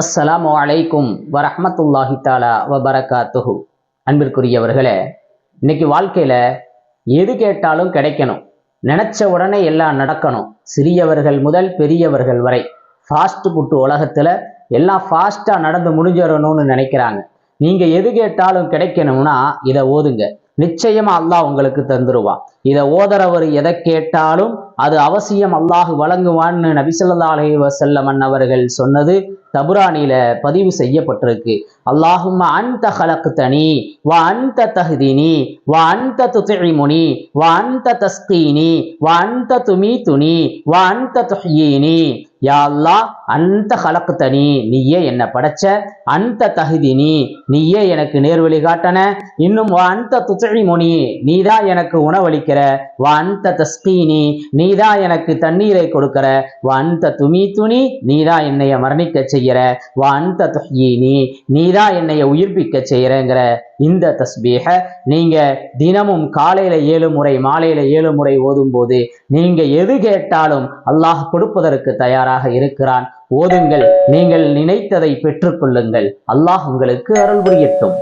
அஸ்ஸலாம் வலைக்கும் வரஹ்மத்துல்லாஹி தாலா வபரகாத்துஹு. அன்பிற்குரியவர்களே இன்னைக்கு வாழ்க்கையில் எது கேட்டாலும் கிடைக்கணும். நினைச்ச உடனே எல்லாம் நடக்கணும். சிறியவர்கள் முதல் பெரியவர்கள் வரை ஃபாஸ்ட் ஃபுட் உலகத்துல எல்லாம் ஃபாஸ்ட்டாக நடந்து முடிஞ்சிடணும்னு நினைக்கிறாங்க. நீங்க எது கேட்டாலும் கிடைக்கணும்னா இதை ஓதுங்க. நிச்சயமா அல்லாஹ் உங்களுக்கு தந்துருவான் இதை ஓதுறவர் எதை கேட்டாலும் அது அவசியம் அல்லாஹ் வழங்குவான்னு நபிசல்லா அலைஹி வஸல்லம் அவர்கள் சொன்னது தபுரானில பதிவு செய்யப்பட்டிருக்கு. அல்லாஹும் அன்த ஹலக்தனி வ அன்த தஹ்தினி வ அன்த துத்இமுனி வ அன்த தஸ்கீனி வ அன்த துணி வ அன்த துஹீனி யா அல்லா அந்த ஹலக்தனி நீயே என்னை படைச்ச. அந்த தகுதினி நீயே எனக்கு நேர்வழி காட்டன. இன்னும் வா அந்த துத்இமுனி நீதான் எனக்கு உணவளிக்கிற. வா அந்த தஸ்கீனி நீதான் எனக்கு தண்ணீரை கொடுக்கிற. வா அந்த துமி துணி நீதான் என்னைய மரணிக்க செய்கிற வா அந்த நீதான் என்னைய உயிர்ப்பிக்க செய்யறங்கிற இந்த தஸ்பீக நீங்க தினமும் காலையில ஏழு முறை மாலையில ஏழு முறை ஓதும் போது நீங்க எது கேட்டாலும் அல்லாஹ் கொடுப்பதற்கு தயாராக இருக்கிறான். ஓதுங்கள் நீங்கள் நினைத்ததை பெற்றுக்கொள்ளுங்கள். அல்லாஹ் உங்களுக்கு அருள் புரியட்டும்.